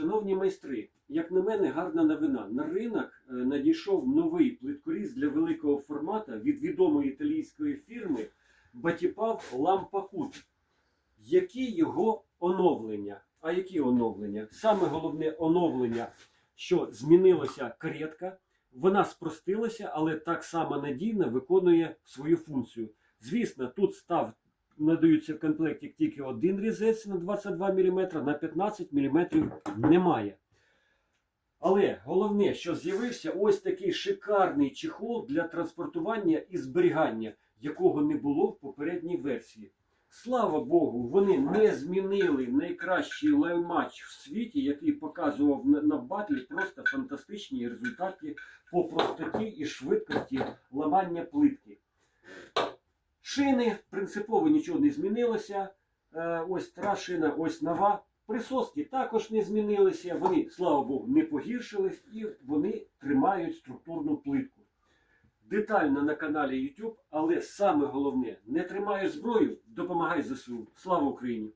Шановні майстри, як на мене, гарна новина. На ринок е, надійшов новий плиткоріз для великого формата від відомої італійської фірми Батіпав Лампакут. Які його оновлення? А які оновлення? Саме головне оновлення, що змінилася каретка, вона спростилася, але так само надійно виконує свою функцію. Звісно, тут став надаються в комплекті тільки один різець на 22 мм, на 15 мм немає. Але головне, що з'явився ось такий шикарний чехол для транспортування і зберігання, якого не було в попередній версії. Слава Богу, вони не змінили найкращий лайвматч в світі, який показував на батлі просто фантастичні результати по простоті і швидкості ламання плитки. Шини принципово нічого не змінилося. Е, Ось стара шина, ось нова. Присоски також не змінилися. Вони, слава Богу, не погіршились і вони тримають структурну плитку. Детально на каналі YouTube, але саме головне, не тримаєш зброю, допомагай ЗСУ. Слава Україні!